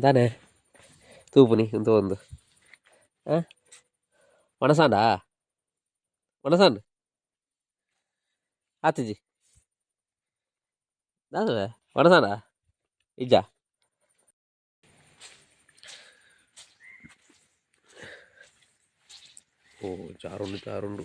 தானே? தூப்பு நீ இந்த வந்து. ஆ? மனசாண்டா? மனசாண்டு? ஆத்துஜி. தானே மனசாண்டா? இஜா. ஓ చారుండు చారుండు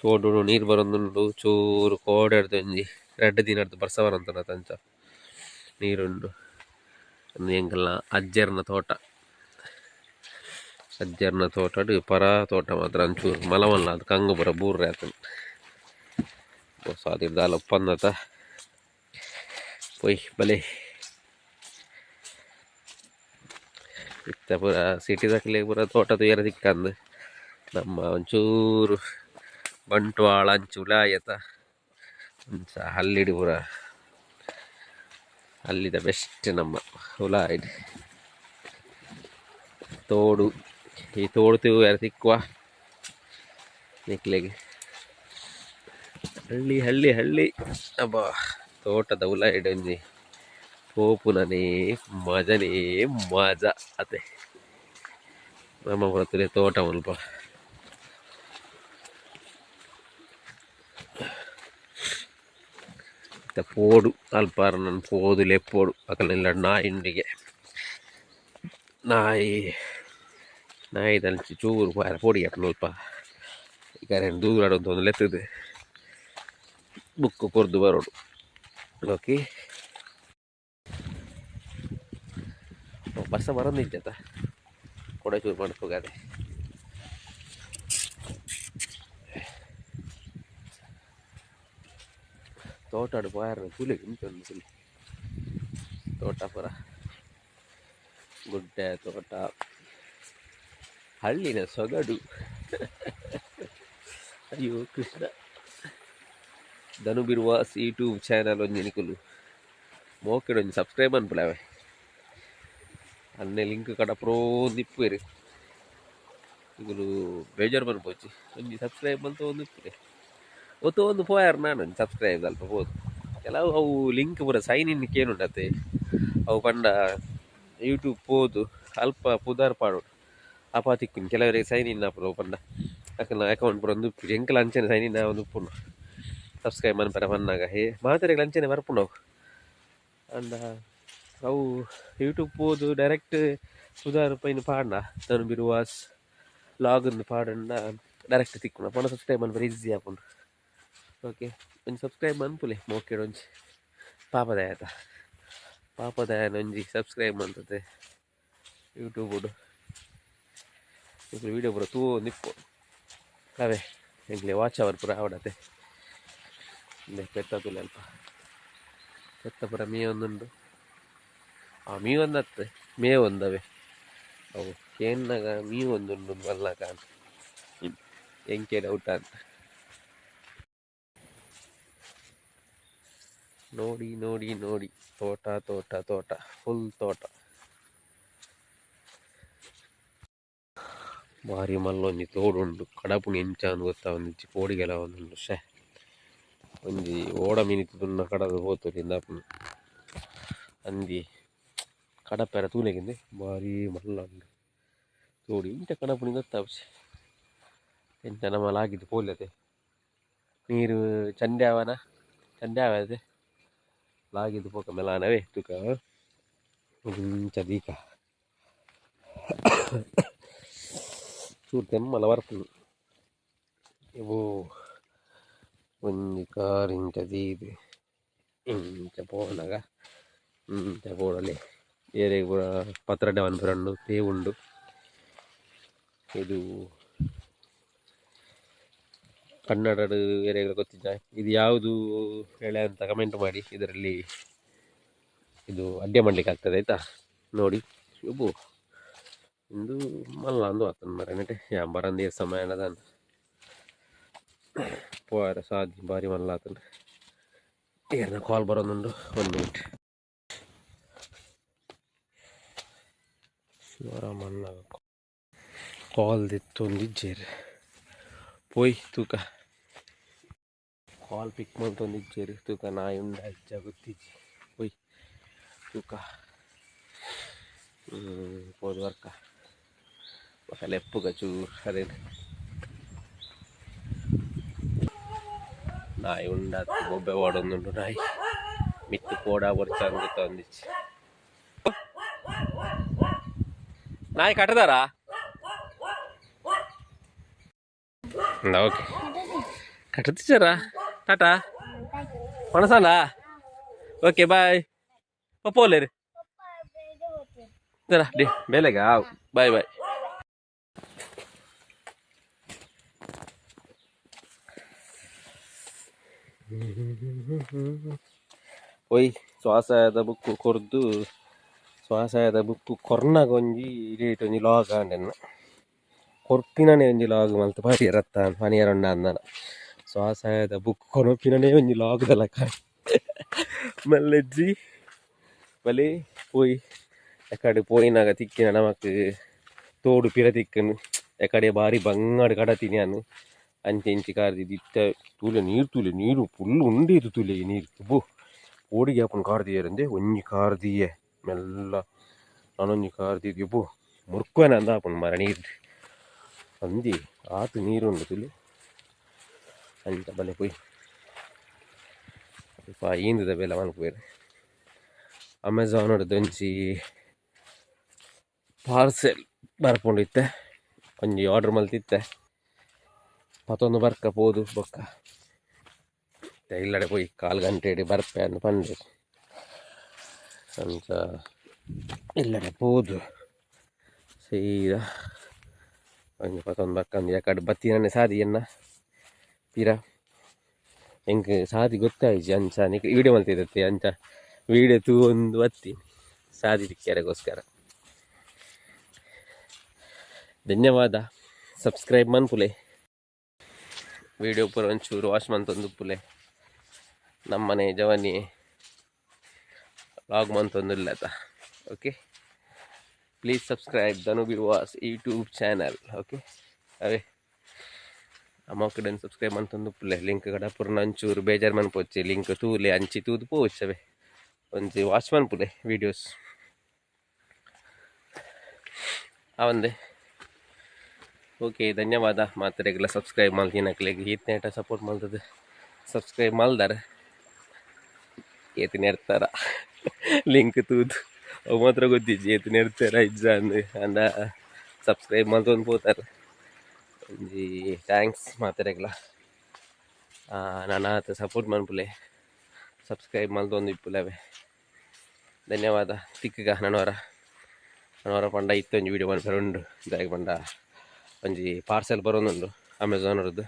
ತೋಡು ನೀರು ಬರೊಂದುಂಡು ಚೂರು ಕೋಡೆಡ್ದು ಒಂಜಿ ಎರಡು ದಿನ ಬರ್ಸ ಬರಂತನ ತಂಚ. ನೀರುಂಡು. ಎಂಕಲ್ನ ಅಜ್ಜರ್ನ ತೋಟ. ಅಜ್ಜರ್ನ ತೋಟ ಪರ ತೋಟ ಮಾತ್ರ, ಅಂಚೂರು. ಮಲಮಲ್ಲ ಅದು ಕಂಗು ಬರ ಬೂರ್ರೆ ಆತನ ಸಾದಿರ್ ದಾಲ ಒಪ್ಪಂದತ ಪೊಯ್, ಬಲೆ. ಇತ್ತ ಪೂರ ಸಿಟಿ ದಾಖಲೆ ಪೂರ ತೋಟ ತುಯ್ಯರ ಸಿಕ್ಕಂದು ನಮ್ಮ ಒಂಚೂರು ಬಂಟ್ವಾಳ ಅಂಚು ಉಲಾಯತ ಅಂಚ ಹಲ್ಲಿಡಿ ಪೂರ. ಅಲ್ಲಿದ ಬೆಸ್ಟ್ ನಮ್ಮ ಉಲಾಯ್ಡ್ ತೋಡು. ಈ ತೋಡು ತುಯ್ಯರ ತಿಕ್ಕುವ? ನಿಕ್ಲೆಗೆ. ಹಳ್ಳಿ ಹಳ್ಳಿ ಹಳ್ಳಿ. ಅಬ್ಬ, ತೋಟದ ಹುಲ ಒಂಜಿ ಪೋಪುನನೇ ಮಜನೇ ಮಜ ಅತೆ. ನಮ್ಮ ಹೊರತುಲೆ ತೋಟ ಮುಲ್ಪ ಇತ್ತ ಪೋಡು ಅಲ್ಪಾರ ನನ್ನ ಪೋದು ಲೆಪ್ಪೋಡು ಅಕಲೆಲ್ಲ ನಾಯಿಂಡಿಗೆ ನಾಯಿ ನಾಯಿದಲ್ಲಿ ಚೂರು ಪಾರ ಪೋಡಿ ಅಪ್ಪ ಸ್ವಲ್ಪ ಈಗ ದೂರ ಒಂದು ಲೆತ್ತದೆ ಬುಕ್ಕು ಕೊರ್ದು ಬರೋಡು ಓಕೆ ಬರ್ಸ ಬರೋದಿಜ್ಜತ ಕೊಡ ಚೂರು ಮಾಡ್ಕೋಗಾದೆ ತೋಟಾಡು ಬಾರ ತುಲೆ ಉಂಟೊಂದು ತುಲೆ ತೋಟ ಪುರ ಗುಡ್ಡೆ ತೋಟ ಹಳ್ಳಿನ ಸೊಗಡು ಅಯ್ಯೋ ಕೃಷ್ಣ ಧನುಬಿರುವಾಸ್ ಯೂಟ್ಯೂಬ್ ಚಾನಲ್ ಒಂಜಿ ನಿಕುಲು ಮೋಕೆಡೊಂಜಿ ಸಬ್ಸ್ಕ್ರೈಬ್ ಅನ್ಪುಲವೆ ಅನ್ನೆ ಲಿಂಕ್ ಕಡ ಪ್ರೋ ನಿಪ್ಪುವೆರು ಇಗುಲು ಬೇಜಾರು ಬರ್ಬೋಚಿ ಒಂಜಿ ಸಬ್ಸ್ಕ್ರೈಬ್ ಅಂತ ಒಂದು ಇಪ್ಪುರೆ ಒತ್ತು ಒಂದು ಫೋಯರ್ ನಾನು ಸಬ್ಸ್ಕ್ರೈಬ್ ಅಲ್ಪ ಹೋದು ಕೆಲವು ಅವು ಲಿಂಕ್ ಪೂರ ಸೈನ್ ಇನ್ ಕೇನುಂಡತೆ ಅವು ಪಂಡ ಯೂಟ್ಯೂಬ್ ಹೋದು ಅಲ್ಪ ಪುದಾರ್ ಪಾಡು. ಅಪ ತಿಕ್ಕುನಿ ಕೆಲವರಿಗೆ ಸೈನ್ ಇನ್ ಆಪುರು ಪಂಡ. ಅಕ್ಕನ ಅಕೌಂಟ್ ಪೂರ ಒಂದು ಎಂಕಲ ಅಂಚನೆ ಸೈನ್ ಇನ್ ಒಂದು ಉಪ್ಪುಂಡು ಸಬ್ಸ್ಕ್ರೈಬ್ ಮನ್ಪರ ಬಂದಾಗ ಹೇ ಮಾತಾಡಿಗಳು ಅಂಚನೆ ಬರ್ಪುಂಡು ಅವು. ಅಂಡ ಅವು ಯೂಟ್ಯೂಬ್ ಹೋದು ಡೈರೆಕ್ಟ್ ಸುಧಾರ್ ಪೈನ ಪಾಡ್ನ. ನಾನು ಬಿರುವಾಸ್ ಲಾಗ್ ಪಾಡನ್ನ ಡೈರೆಕ್ಟ್ ತಿಕ್ಕುನ. ಪಣ ಸಬ್ಸ್ಕ್ರೈಬ್ ಮನ್ಪರ ಈಸಿ ಆಪುಂಡು. ಓಕೆ ಒಂದು ಸಬ್ಸ್ಕ್ರೈಬ್ ಮನ್ಪುಲೆ ಮೋಕೆಡ್ ಒಂಜಿ ಪಾಪದಾಯತ ಪಾಪದಾಯನೊಂಜಿ ಸಬ್ಸ್ಕ್ರೈಬ್ ಮಾಡ್ತದೆ ಯೂಟ್ಯೂಬುಡು ವೀಡಿಯೋ ಪೂರ ತೂ ನಿಪ್ಪು ಅವೇ ಎಂಕ್ಲೆ ವಾಚ್ ಅವರ್ ಪೂರ ಆವಡತೆ ಇಂದೆ ಪೆತ್ತ ತುಲೆ ಅಲ್ಪ ಪೆತ್ತ ಪೂರ ಮೀ ಒಂದುಂಡು ಆ ಮೀ ಒಂದತ್ತೆ ಮೇ ಒಂದವೆ ಅವು ಕೇನ್ನಾಗ ಮೀ ಒಂದುಂಡು ಕಾನ್ ಎಂಕೆ ಡೌಟ್ ಅಂತ ನೋಡಿ ನೋಡಿ ನೋಡಿ ತೋಟ ತೋಟ ತೋಟ ಫುಲ್ ತೋಟ ಭಾರಿ ಮಲ್ಲೊಂಜಿ ತೋಡುಂಡು ಕಡಪುಣಿ ಎಂಚ ಅಂದ್ ಗೊತ್ತಾ ಒಂಜಿ ಪೋಡಿಗೆಲ ಒಂದುಂಡು ಶೇ ಒಂಜಿ ಓಡ ಮೀನಿತ್ತು ತುನ್ನ ಕಡದ ಹೋತುಲಿ ಇಂದಾಪುನ ಅಂದಿ ಕಡಪೆರ ತೂಲೆಗಿಂದೆ ಭಾರಿ ಮಲ್ಲ ಉಂಡು ತೋಡಿ ಇಂಟ ಕಡಪುಣಿ ಗೊತ್ತಾಪುಜಿ ಎಂಚ ನಮ್ಮಲ ಆಗಿದ್ದು ಪೋಲ್ಯತೆ ನೀರು ಚಂದ್ಯಾವನ ಚಂದ್ಯಾವದೆ lagi tuh pokoknya melana weh tuh ke ujung cerdika surtem malawar pun ibu unika ring jadi be hmm cepo naga hmm cepo lale ya dek bura patra dewan beranu teh undu Aduh, ಕನ್ನಡದ ಏರಿಯಾಗಳು ಗೊತ್ತಿದ್ದ ಇದು ಯಾವುದು ಹೇಳಿ ಅಂತ comment ಮಾಡಿ, ಇದರಲ್ಲಿ ಇದು ಅಡ್ಡೆ ಮಾಡ್ಲಿಕ್ಕೆ ಆಗ್ತದೆ ಆಯ್ತಾ? ನೋಡಿ ಒಬ್ಬು ಇಂದು ಮಲ್ಲ ಅಂದು ಆತನ ಮರ ನೆಟೆ ಯಾ ಬರಂದೇ ಸಮಯ ಅನ್ನದ ಪೋರ ಸಾದಿ ಬಾರಿ ಮಲ್ಲ ಆತನ. ಏನ ಕಾಲ್ ಬರೋದುಂಡು ಒಂದು ಮಿನಿಟ್ ಶಿವರ ಮಣ್ಣ ಕಾಲ್ ದಿತ್ತೊಂದಿಜ್ಜೇರಿ. ಪೋಯ್, ತೂಕ. ಕಾಲ್ ಪಿಕ್ ಮಾಡ್ತೊಂದಿಜ್ಜೇರಿ ತೂಕ ನಾಯಿ ಉಂಡ ಅಜ್ಜ ಗೊತ್ತಿಜ್ಜಿ ಪೋಯ್ ತೂಕ పోదు వర్క ఒక లెప్పుగా చూరు అదే ನಾಯಿ ಉಂಡ ಬೊಬ್ಬೆ ಓಡೊಂದುಂಡು ನಾಯಿ ಮಿತ್ತು ಪೋಡ ಬರ್ಚಾಂದು ತಂದಿಚ್ಚಿ ನಾಯಿ ಕಟ್ಟದಾರಾ okay ಕಟ್ಟದಿಚ್ಚಾರಾ Tata ಪಣಸಲ್ಲ okay bye ಪಪ್ಪೋಲೇರಿ Tara, di, beleg ah. Bye bye. ಒಯ್ ಶ್ವಾಸದ book ಕೊರ್ದು ಶ್ವಾಸದ ಬುಕ್ಕು ಕೊರ್ನಗೊಂಜಿ ಇಡೀಟ್ ಒಂಜಿ ಲಾಗ್ ಆಂಡೆನ್ನ ಕೊರ್ಪಿನನೆ ಒಂಜಿ ಲಾಗ್ ಮಲ್ತು ಪಾಡಿ ರತ್ತ ಪನಿಯರೊಂಡ ಅಂದನ ಶ್ವಾಸದ ಬುಕ್ ಕೊರಪಿನನೆ ಒಂಜಿ ಲಾಗ್ ದಲ ಕಾಯ್ ಮಲ್ಲೆಜ್ಜಿ ಬಲೆ ಪೋಯ್ ಎಕಡೆ ಪೋಯಿನಾಗ ತಿಕ್ಕಿನ ನಮಕ್ ತೋಡು ಪಿರ ತಿಕ್ಕನು ಎಕಡೆ ಬಾರಿ ಬಂಗಾಡು ಕಡ ತಿನ್ಯಾನು ಅಂಚೆ ಇಂಚಿ ಕಾರ್ದಿ ದಿತ್ತ ತೂಲೆ ನೀರು ತೂಲೆ ನೀರು ಫುಲ್ ಉಂಡೇದು ತೂಲೆ ನೀರು ಬೋ ಓಡಿಗೆ ಹಾಕೊಂಡು ಕಾರ್ದಿಯರಂದೆ ಒಂಜಿ ಕಾರ್ದಿಯೆ ಮೆಲ್ಲ ನಾನೊಂಜಿ ಕಾರ್ದಿದ್ಯ ಬೋ ಮುರ್ಕುವನ ಅಂದ ಹಾಕೊಂಡು ಮರ ನೀರು ಅಂದಿ ಆತು ನೀರು ಉಂಡು ತುಲೆ ಅಂಚ ಬಲೆ ಪೋಯ್ ಪಾ ಈಂದದ ಬೆಲೆ ಮಲ್ಪುವೇರು ಅಮೆಝಾನ್ ಹೊಡೆದೊಂಜಿ ಪಾರ್ಸೆಲ್ ಬರ್ಕೊಂಡಿತ್ತೆ ಒಂಜಿ ಆರ್ಡ್ರ್ ಮಲ್ತಿತ್ತೆ ಮತ್ತೊಂದು ಬರ್ಕ ಪೋದು ಬೊಕ್ಕ ಇಲ್ಲಡೆ ಪೋಯಿ ಕಾಲು ಗಂಟೆ ಬರ್ಪೆ ಅಂದು ಪಂಡೆ ಅಂಚ ಇಲ್ಲಡೆ ಪೋದು ಸೀದಾ ಒಂಜಿ ಮತ್ತೊಂದು ಬರ್ಕ ಒಂದು ಯಾಕಡೆ ಬತ್ತಿನೇ ಸಾದಿ ಎನ್ನ ಪಿರ ಹೆಂಗೆ ಸಾದಿ ಗೊತ್ತಾಯ್ತು ಅಂಚ ನಿಕ್ ವೀಡಿಯೋ ಮಲ್ತಿದ್ದತ್ತೆ ಅಂಚ ವೀಡಿಯೋ ತೂ ಒಂದು ಒತ್ತಿ ಸಾದಿ ತಿಕ್ಕ್ಯಾರೆಗೋಸ್ಕರ. ಧನ್ಯವಾದ. ಸಬ್ಸ್ಕ್ರೈಬ್ ಮನ್ಪುಲೆ. ವೀಡಿಯೋ ಪೂರ ಒಂಚೂರು ವಾಶ್ ಮಂತೊಂದು ಪುಲೆ. ನಮ್ಮನೆ ಜವನಿ ಲಾಗ್ ಮಂತೊಂದು ಇಲ್ಲತ ಓಕೆ ಪ್ಲೀಸ್ ಸಬ್ಸ್ಕ್ರೈಬ್ ಧನು ಬಿವಾಸ್ ಯೂಟ್ಯೂಬ್ ಚಾನಲ್ ಓಕೆ ಅವೇ. ಅಮ್ಮ ಕಡೆ ಸಬ್ಸ್ಕ್ರೈಬ್ ಮಂತೊಂದು ಪುಲೆ ಲಿಂಕ್ ಕಡ ಪೂರ್ಣ ಅಂಚೂರು ಬೇಜಾರು ಮನ್ಪೋಚ್ಚೆ ಲಿಂಕ್ ತೂಲೆ ಅಂಚಿ ತೂದು ಪೋಚವೆ ಒಂಜಿ ವಾಚ್ ಮನ್ಪುಲೆ ವಿಡಿಯೋಸ್ ಅವಂದೆ ಓಕೆ ಧನ್ಯವಾದ. ಮಾತ್ರೆಗೆಲ್ಲ ಸಬ್ಸ್ಕ್ರೈಬ್ ಮಲ್ತಿನಕ್ಲೆಗೆ ಈತ ನೇಟ ಸಪೋರ್ಟ್ ಮಾಡ್ತದೆ. ಸಬ್ಸ್ಕ್ರೈಬ್ ಮಲ್ದಾರ. ಏತಿನ ಇರ್ತಾರ ಲಿಂಕ್ ತೂದು. ಅವು ಮಾತ್ರ ಗೊತ್ತಿಜ್ಜಿ ಏತಿನ ಇರ್ತಾರ ಇಜ್ಜ ಅಂದ ಅಂದ. ಸಬ್ಸ್ಕ್ರೈಬ್ ಮಲ್ತೊಂದು ಪೋತಾರೆ. ಒಂಜಿ ಥ್ಯಾಂಕ್ಸ್ ಮಾತರೆಗ್ಲ ನಾನು ಆತ ಸಪೋರ್ಟ್ ಮನ್ಪುಲೆ ಸಬ್ಸ್ಕ್ರೈಬ್ ಮಲ್ತೊಂದು ಇಪ್ಪುಲವೆ ಧನ್ಯವಾದ ತಿಕ್ಕಗ ನನ್ನವರ ನನ್ನವರ ಪಂಡ ಇತ್ತೊಂಜಿ ವೀಡಿಯೋ ಮನ್ಪರೆ ಉಂಡು ಇದಾಗಿ ಪಂಡ ಒಂಜಿ ಪಾರ್ಸೆಲ್ ಬರೋನುಂಡು ಅಮೆಝಾನರದ್ದು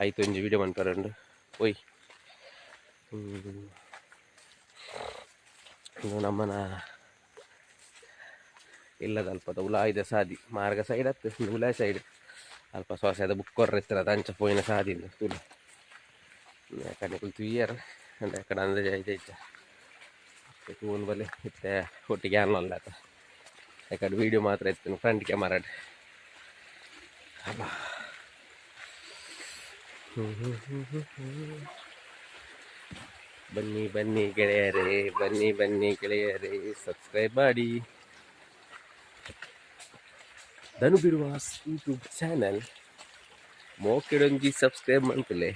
ಆಯ್ತು ಒಂಜಿ ವಿಡಿಯೋ ಬರೋಂಡು ಒಯ್ ಇದು ನಮ್ಮನ ಇಲ್ಲದ ಅಲ್ಪದ ಉಲಾಯ್ದ ಸಾದಿ ಮಾರ್ಗ ಸೈಡ್ ಹತ್ತು ಉಲಾಯ್ side ಅಲ್ಪ ಶ್ವಾಸದ ಬುಕ್ ಕೊರ್ರೆತ್ತರ ದಂಚ ಪೋಯಿನ ಸಾದಿಂದು ತುಳು ಯಾಕಂದ್ರೆ ಕುಲ್ತು ಇಯರ್ ಅಂದ್ರೆ ಯಾಕಡೆ ಅಂದ್ರೆ ಐದೈತ ತೂನ್ ಬಲೆ ಇತ್ತೆ ಒಟ್ಟಿಗೆ ಅನ್ನಲ್ಲ ಯಾಕಡೆ ವೀಡಿಯೋ ಮಾತ್ರ ಎತ್ತೀನಿ ಫ್ರಂಟ್ ಕ್ಯಾಮರಾ ಬನ್ನಿ ಬನ್ನಿ ಗೆಳೆಯರೇ ಬನ್ನಿ ಬನ್ನಿ ಗೆಳೆಯರೇ ಸಬ್ಸ್ಕ್ರೈಬ್ ಮಾಡಿ Dhanu ಬಿಡುವ ಯೂಟ್ಯೂಬ್ ಚಾನಲ್ ಮೋಕೆಡೊಂಜಿ ಸಬ್ಸ್ಕ್ರೈಬ್ ಮಾಡ್ಕೊಳ್ಳಿ